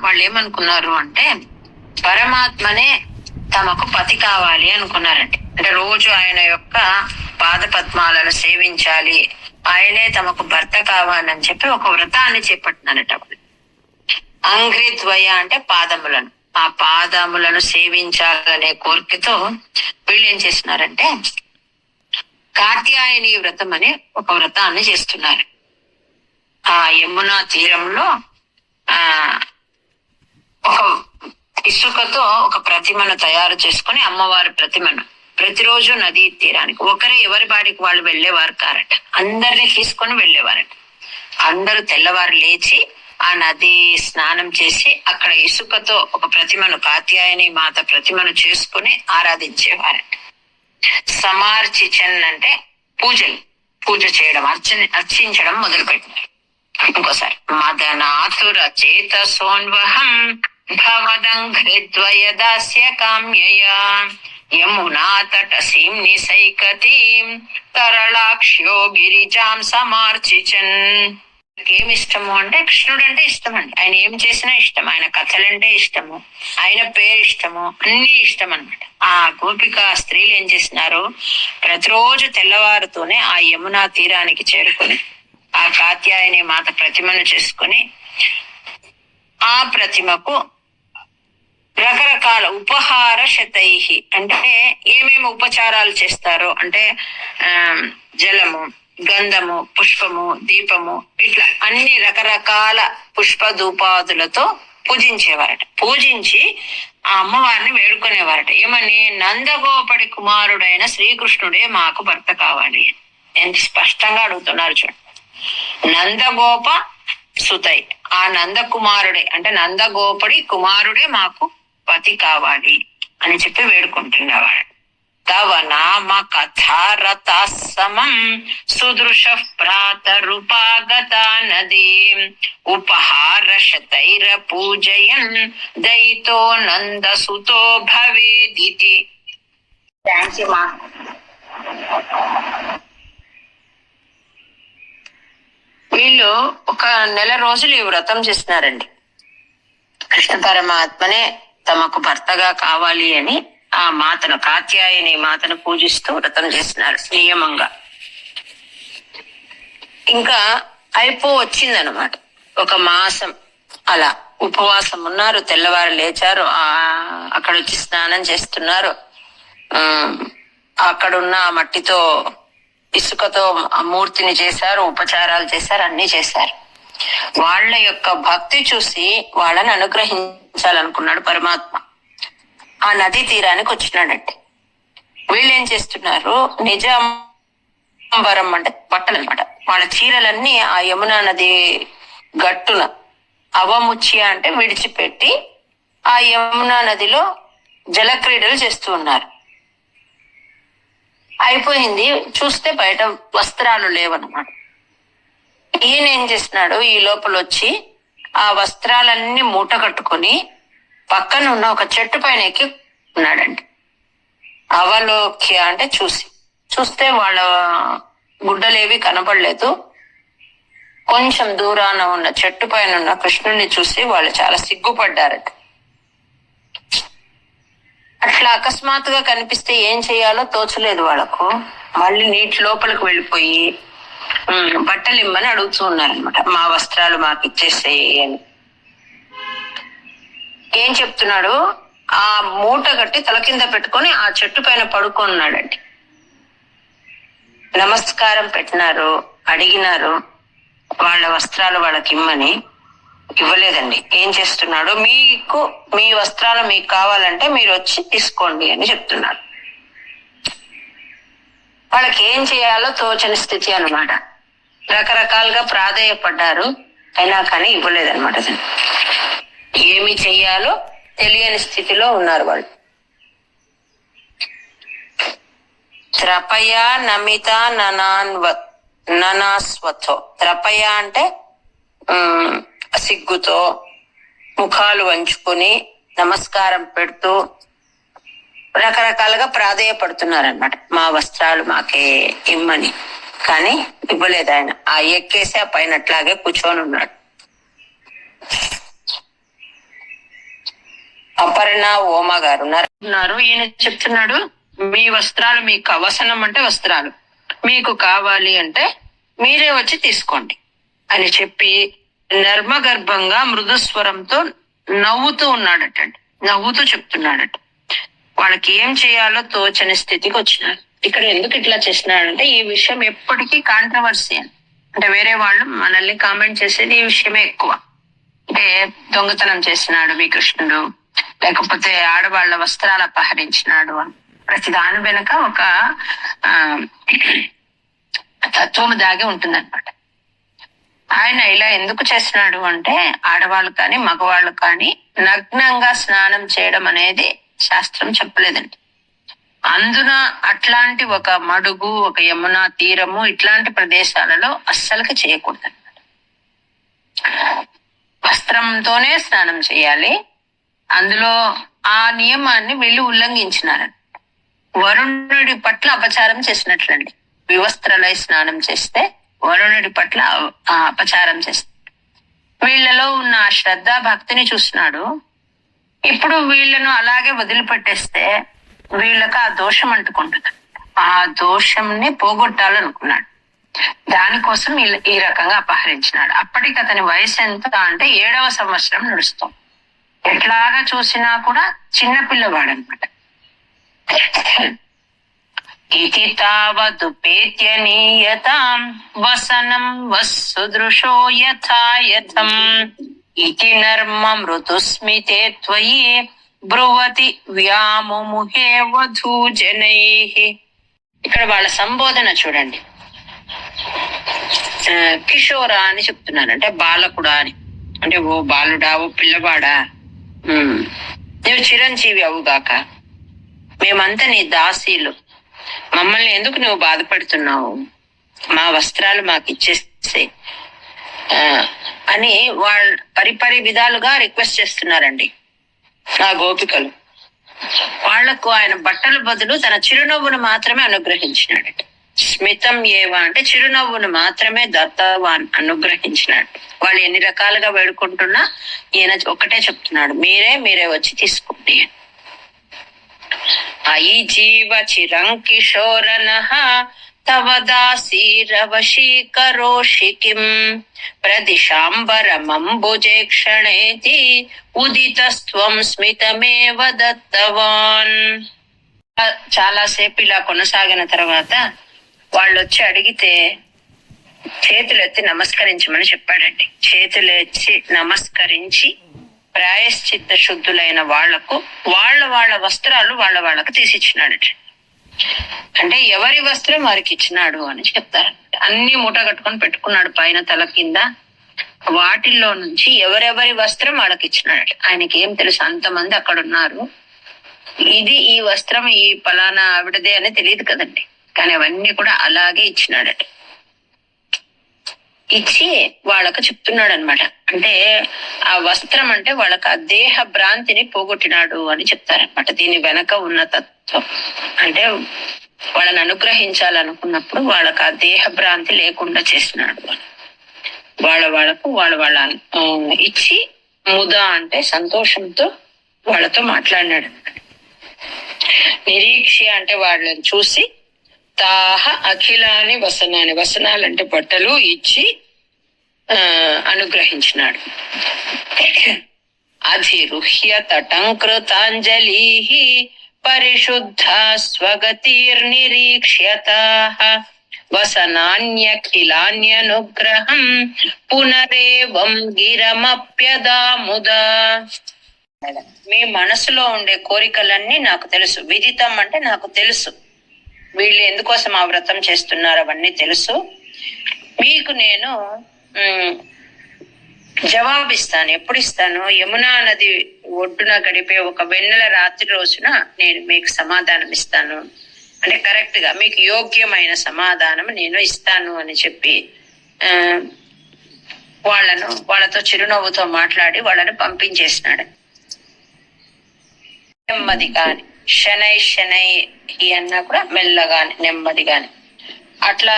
వాళ్ళు ఏమనుకున్నారు అంటే పరమాత్మనే తమకు పతి కావాలి అనుకున్నారండి. అంటే రోజు ఆయన యొక్క పాద పద్మాలను సేవించాలి ఆయనే తమకు భర్త కావాలని చెప్పి ఒక వ్రతాన్ని చేపట్టినారట అంగ్రిద్వయ అంటే పాదములను. ఆ పాదములను సేవించాలనే కోరికతో వీళ్ళు ఏం చేస్తున్నారంటే కాత్యాయని వ్రతం అని ఒక వ్రతాన్ని చేస్తున్నారు. ఆ యమునా తీరంలో ఆ ఒక ఇసుకతో ఒక ప్రతిమను తయారు చేసుకుని అమ్మవారి ప్రతిమను. ప్రతిరోజు నదీ తీరానికి. ఒకరే ఎవరి బాడికి వాళ్ళు వెళ్ళేవారు కారట. అందరిని తీసుకొని వెళ్ళేవారట. అందరూ తెల్లవారు లేచి ఆ నది స్నానం చేసి అక్కడ ఇసుకతో ఒక ప్రతిమను కాత్యాయని మాత ప్రతిమను చేసుకుని ఆరాధించేవారట. సమార్చిచన్ అంటే పూజలు. పూజ చేయడం అర్చన అర్చించడం మొదలుపెట్టినారు. ఇంకోసారి. మదనాథుర చేత సోన్వహం భవదంఘ్రిద్వయ దాస్య కామ్యయా. యమునా తట సీమ్ని సైకతీం తరళాక్ష్యో గిరిజాం సమార్చిచన్. ఏమి ఇష్టము అంటే కృష్ణుడు అంటే ఇష్టం అండి ఆయన ఏం చేసినా ఇష్టం. ఆయన కథలంటే ఇష్టము. ఆయన పేరు ఇష్టము. అన్ని ఇష్టం అనమాట ఆ గోపిక స్త్రీలు ఏం చేసినారు? ప్రతిరోజు తెల్లవారుతూనే ఆ యమునా తీరానికి చేరుకుని ఆ కాత్యాయని మాత ప్రతిమను చేసుకుని ఆ ప్రతిమకు రకరకాల ఉపహార శతై అంటే ఏమేమి ఉపచారాలు చేస్తారో అంటే ఆ జలము గంధము పుష్పము దీపము ఇట్లా అన్ని రకరకాల పుష్ప ధూపాదులతో పూజించేవారట. పూజించి ఆ అమ్మవారిని వేడుకునేవారట. ఏమని? నందగోపడి కుమారుడైన శ్రీకృష్ణుడే మాకు భర్త కావాలి అని. ఎంత స్పష్టంగా అడుగుతున్నారు చూడండి నందగోప సుతై. ఆ నందకుమారుడే అంటే నందగోపడి కుమారుడే మాకు పతి కావాలి అని చెప్పి వేడుకుంటున్నవాడు. తవ నామ కథారత సమం సుదృశ ప్రాతరుపాగత నదీ. ఉపహార శతైర పూజయన్ దయితో నందసుతో భవేదితి. థ్యాంక్స్ మా వీళ్ళు ఒక నెల రోజులు ఈ వ్రతం చేస్తున్నారండి. కృష్ణ పరమాత్మనే తమకు భర్తగా కావాలి అని ఆ మాతను కాత్యాయని మాతను పూజిస్తూ వ్రతం చేస్తున్నారు నియమంగా. ఇంకా అయిపో వచ్చిందనమాట ఒక మాసం అలా ఉపవాసం ఉన్నారు తెల్లవారు లేచారు ఆ అక్కడ వచ్చి స్నానం చేస్తున్నారు. ఆ, అక్కడున్న మట్టితో ఇసుకతో మూర్తిని చేశారు ఉపచారాలు చేశారు అన్ని చేశారు. వాళ్ళ యొక్క భక్తి చూసి వాళ్ళని అనుగ్రహించాలనుకున్నాడు పరమాత్మ. ఆ నదీ తీరానికి వచ్చినాడంటే వీళ్ళు ఏం చేస్తున్నారు? నిజాంబరం అంటే బట్టలు అనమాట వాళ్ళ చీరలన్నీ ఆ యమునా నది గట్టున అవముచ్చి అంటే విడిచిపెట్టి ఆ యమునా నదిలో జలక్రీడలు చేస్తూ ఉన్నారు. అయిపోయింది. చూస్తే బయట వస్త్రాలు లేవన్నమాట. ఈయన ఏం చేస్తున్నాడు? ఈ లోపల వచ్చి ఆ వస్త్రాలన్నీ మూట కట్టుకొని పక్కన ఉన్న ఒక చెట్టు పైన ఎక్కి ఉన్నాడండి. అవలోక్య అంటే చూసి. చూస్తే వాళ్ళ గుడ్డలేవి కనపడలేదు కొంచెం దూరాన ఉన్న చెట్టు పైన ఉన్న కృష్ణుడిని చూసి వాళ్ళు చాలా సిగ్గుపడ్డారట. అట్లా అకస్మాత్తుగా కనిపిస్తే ఏం చేయాలో తోచలేదు వాళ్ళకు. మళ్ళీ నీటి లోపలికి వెళ్ళిపోయి బట్టలు ఇమ్మని అడుగుతూ ఉన్నారనమాట మా వస్త్రాలు మాకు ఇచ్చేసేయి అని. ఏం చెప్తున్నాడు? ఆ మూట కట్టి తల కింద పెట్టుకొని ఆ చెట్టు పైన పడుకున్నాడండి. నమస్కారం పెట్టినారు అడిగినారు వాళ్ళ వస్త్రాలు వాళ్ళకి ఇమ్మని. ఇవ్వలేదండి. ఏం చేస్తున్నాడు మీకు మీ వస్త్రాలు మీకు కావాలంటే మీరు వచ్చి తీసుకోండి అని చెప్తున్నాడు వాళ్ళకి ఏం చేయాలో తోచని స్థితి అన్నమాట. రకరకాలుగా ప్రాధేయపడ్డారు. అయినా కానీ ఇవ్వలేదన్నమాట ఏమి చెయ్యాలో తెలియని స్థితిలో ఉన్నారు వాళ్ళు. త్రపయ నమిత ననాన్వ ననాస్వతో. త్రపయ అంటే సిగ్గుతో ముఖాలు వంచుకొని నమస్కారం పెడుతూ రకరకాలుగా ప్రాధేయపడుతున్నారనమాట మా వస్త్రాలు మాకే ఇమ్మని. కానీ ఇవ్వలేదు ఆయన. ఆ ఎక్కేసి ఆ పైన అట్లాగే కూర్చొని ఉన్నాడు. అపర్ణ ఓమ గారు ఉన్నారు. ఉన్నారు. ఈయన చెప్తున్నాడు మీ వస్త్రాలు మీకు అవసరం అంటే వస్త్రాలు. మీకు కావాలి అంటే మీరే వచ్చి తీసుకోండి అని చెప్పి నర్మగర్భంగా మృదుస్వరంతో నవ్వుతూ ఉన్నాడటండి. నవ్వుతూ చెప్తున్నాడట. వాళ్ళకి ఏం చేయాలో తోచని స్థితికి వచ్చినారు. ఇక్కడ ఎందుకు ఇట్లా చేసినాడంటే ఈ విషయం ఎప్పటికీ కాంట్రవర్సీ అని. అంటే వేరే వాళ్ళు మనల్ని కామెంట్ చేసేది ఈ విషయమే ఎక్కువ. అంటే దొంగతనం చేసినాడు మీ కృష్ణుడు లేకపోతే ఆడవాళ్ళ వస్త్రాలు అపహరించినాడు అని. ప్రతి దాని వెనక ఒక ఆ తత్వం దాగి ఉంటుందన్నమాట. ఆయన ఇలా ఎందుకు చేస్తున్నాడు అంటే ఆడవాళ్ళు కానీ మగవాళ్ళు కానీ నగ్నంగా స్నానం చేయడం అనేది శాస్త్రం చెప్పలేదండి. అందున అట్లాంటి ఒక మడుగు ఒక యమున తీరము ఇట్లాంటి ప్రదేశాలలో అస్సలకి చేయకూడదు వస్త్రంతోనే స్నానం చేయాలి. అందులో ఆ నియమాన్ని వీళ్ళు ఉల్లంఘించినారు వరుణుడి పట్ల అపచారం చేసినట్లండి. వివస్త్రలై స్నానం చేస్తే వరుణుడి పట్ల అపచారం చేస్తాడు వీళ్ళలో ఉన్న ఆ శ్రద్ధ భక్తిని చూస్తున్నాడు ఇప్పుడు వీళ్ళను అలాగే వదిలిపెట్టేస్తే వీళ్ళకి ఆ దోషం అంటుకుంటుంది. ఆ దోషంని పోగొట్టాలనుకున్నాడు. దానికోసం ఈ- రకంగా అపహరించినాడు. అప్పటికి అతని వయసు ఎంత అంటే ఏడవ సంవత్సరం నడుస్తాం ఎట్లాగా చూసినా కూడా చిన్నపిల్లవాడు అనమాట ఇది తావదుపేత్య నీయతాం వసనం వస్సుదృశో యథాయథం ఇతి నర్మ మృదుస్మితే త్వయి బ్రువతి వ్యాముముహే వధూ జనై ఇక్కడ వాళ్ళ సంబోధన చూడండి. కిషోరా అని చెప్తున్నారు అంటే బాలకుడా అని. అంటే ఓ బాలుడా ఓ పిల్లవాడా? ఉమ్. నువ్వు చిరంజీవి అవుగాక. మేమంతా నీ దాసీలు. మమ్మల్ని ఎందుకు నువ్వు బాధపడుతున్నావు? మా వస్త్రాలు మాకు ఇచ్చేస్తే. ఆ, అని వాళ్ళు పరిపరి విధాలుగా రిక్వెస్ట్ చేస్తున్నారండి ఆ గోపికలు. వాళ్ళకు ఆయన బట్టల బదులు తన చిరునవ్వును మాత్రమే అనుగ్రహించినాడట. స్మితం ఏవా అంటే చిరునవ్వును మాత్రమే దత్తవాన్ అనుగ్రహించినాడు. వాళ్ళు ఎన్ని రకాలుగా వేడుకుంటున్నా ఈయన ఒకటే చెప్తున్నాడు మీరే మీరే వచ్చి తీసుకోండి అయి జీవ చిరం కిశోరన తవ దాసీరవశీకరోషి కిం ప్రదిశాంబరమంబుజే క్షణేతి ఉదితస్త్వం స్మితమేవ దత్తవాన్ చాలా సేపు ఇలా కొనసాగిన తర్వాత వాళ్ళు వచ్చి అడిగితే చేతులు ఎత్తి నమస్కరించమని చెప్పాడండి. చేతులు ఎత్తి నమస్కరించి ప్రాయశ్చిత్త శుద్ధులైన వాళ్ళకు వాళ్ళ వాళ్ళ వస్త్రాలు వాళ్ళ వాళ్ళకు తీసిచ్చినాడు అంటే ఎవరి వస్త్రం వారికి ఇచ్చినాడు అని చెప్తారు అన్ని మూట కట్టుకొని పెట్టుకున్నాడు పైన తల కింద. వాటిల్లో నుంచి ఎవరెవరి వస్త్రం వాళ్ళకి ఇచ్చినాడట. ఆయనకి ఏం తెలుసు? అంతమంది అక్కడ ఉన్నారు ఇది ఈ వస్త్రం ఈ ఫలానా ఆవిడదే అని తెలియదు కదండి. కానీ అవన్నీ కూడా అలాగే ఇచ్చినాడట. ఇచ్చి వాళ్ళకు చెప్తున్నాడు అనమాట అంటే ఆ వస్త్రం అంటే వాళ్ళకి ఆ దేహ భ్రాంతిని పోగొట్టినాడు అని చెప్తారనమాట దీని వెనక ఉన్న తత్వం. అంటే వాళ్ళని అనుగ్రహించాలనుకున్నప్పుడు వాళ్ళకి ఆ దేహ భ్రాంతి లేకుండా చేసినాడు అని. వాళ్ళ వాళ్ళకు వాళ్ళ వాళ్ళ ఇచ్చి ముద అంటే సంతోషంతో వాళ్ళతో మాట్లాడినాడు. నిరీక్ష అంటే వాళ్ళని చూసి తాహ అఖిలాని వసనాని వసనాలంటే బట్టలు ఇచ్చి అనుగ్రహించినాడు. అధిరుహ్య తటంకృతాంజలి పరిశుద్ధ స్వగతిర్నిరీక్ష్యత వసనాన్యఖిలాన్యనుగ్రహం పునరేవం గిరమప్యదాముదా. మీ మనసులో ఉండే కోరికలన్నీ నాకు తెలుసు. విదితం అంటే నాకు తెలుసు. వీళ్ళు ఎందుకోసం ఆ వ్రతం చేస్తున్నారు అవన్నీ తెలుసు. మీకు నేను జవాబిస్తాను. ఎప్పుడు ఇస్తాను యమునా నది ఒడ్డున గడిపే ఒక వెన్నెల రాత్రి రోజున నేను మీకు సమాధానం ఇస్తాను అంటే కరెక్ట్గా మీకు యోగ్యమైన సమాధానం నేను ఇస్తాను అని చెప్పి వాళ్ళను వాళ్ళతో చిరునవ్వుతో మాట్లాడి వాళ్ళని పంపించేసినాడు. నెమ్మది కాని శనై శనై ఈ అన్నా కూడా మెల్లగాని నెమ్మది కాని అట్లా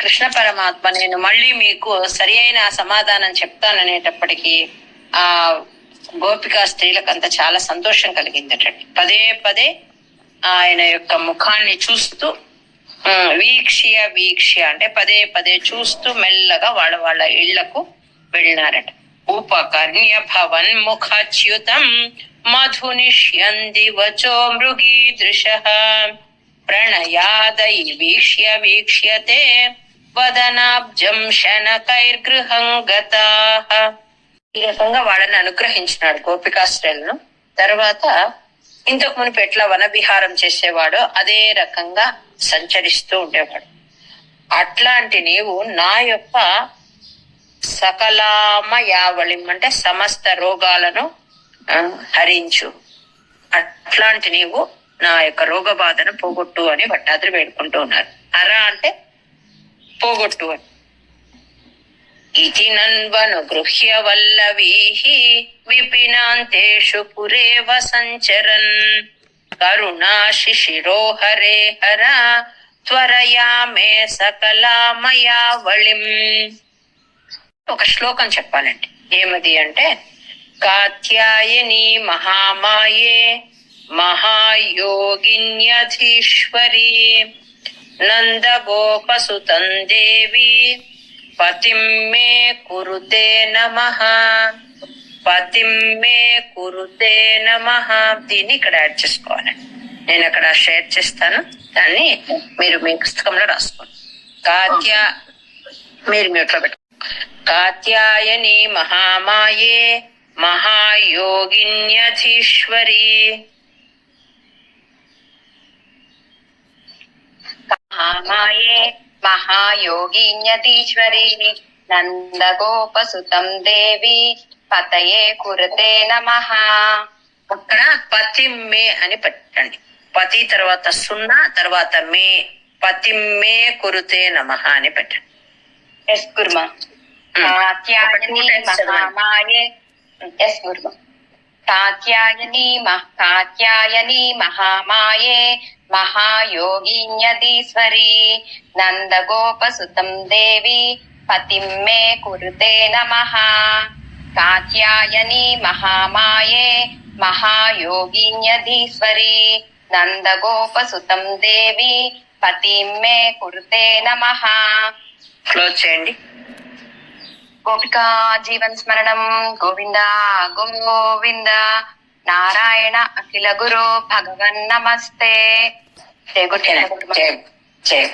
కృష్ణ పరమాత్మ నేను మళ్ళీ మీకు సరి అయిన సమాధానం చెప్తాననేటప్పటికీ ఆ గోపికా స్త్రీలకు అంత చాలా సంతోషం కలిగిందటండి. పదే పదే ఆయన యొక్క ముఖాన్ని చూస్తూ వీక్ష్య వీక్ష్య అంటే పదే పదే చూస్తూ మెల్లగా వాళ్ళ వాళ్ళ ఇళ్ళకు వెళ్ళినారట. ఉపకర్ణ్య భవన్ ముఖచ్యుతం మధునిష్యంది వచో మృగీదృశ. ప్రణయాదై వీక్ష్య వీక్ష్యతే వదనాబ్జం శనకైర్గృహం గతాః. ఈ రకంగా వాళ్ళని అనుగ్రహించినాడు గోపికాశ్రయులను తర్వాత ఇంతకు మునుపు ఎట్లా వనవిహారం చేసేవాడో అదే రకంగా సంచరిస్తూ ఉండేవాడు. అట్లాంటి నీవు నా యొక్క సకలామయావళిం అంటే సమస్త రోగాలను హరించు. అట్లాంటి నీవు నా యొక్క రోగ బాధను పోగొట్టు అని భట్టాద్రి వేడుకుంటూ ఉన్నారు. అరా అంటే పోగొట్టు అని. ఇతి నన్వను గృహ్య వల్లవీః విపినాంతేషు పురేవ సంచరన్ కరుణా శిశిరో హరే హర త్వరయా మే సకలామయావళిం ఒక శ్లోకం చెప్పాలండి. ఏమది అంటే కాత్యాయని మహామాయే మహాయోగిన్యధీశ్వరి. నందగోపసుతం దేవి పతిం మే కురుతే నమ పతిం మే కురుతే నమ దీన్ని ఇక్కడ యాడ్ చేసుకోవాలండి నేను అక్కడ షేర్ చేస్తాను. దాన్ని మీరు మీ పుస్తకంలో రాసుకోండి. కాత్యా మీరు మ్యూట్లో పెట్టు కాత్యాయని మహామాయే మహాయోగిన్యధీశ్వరి। మహామాయే మహాయోగిన్యతీశ్వరి నందగోపసుతం దేవి పతయే కురుతే నమః అక్కడ పతి మే అని పెట్టండి. పతి తర్వాత సున్నా తర్వాత మే. పతి మే కురుతే నమ అని పెట్టండి. ఎస్ గురుమా. మహామాయే. ఎస్ గురుమా. కాత్యాయని మహ్ కాత్యాయని మహామాయే మహాయోగిన్యదీశ్వరీ నందగోపసుతం దేవి పతిం మే కురుతే నమ కాత్యాయని మహామాయే మహాయోగిన్యధీశ్వరి నందగోపసుతం దేవి పతిం మే కురుతే నమ క్లోజ్ చేయండి. గోపికా జీవన్ స్మరణం గోవింద గోవింద నారాయణ అఖిల గురు భగవన్ నమస్తే. జయ గుడ్ జయ జయ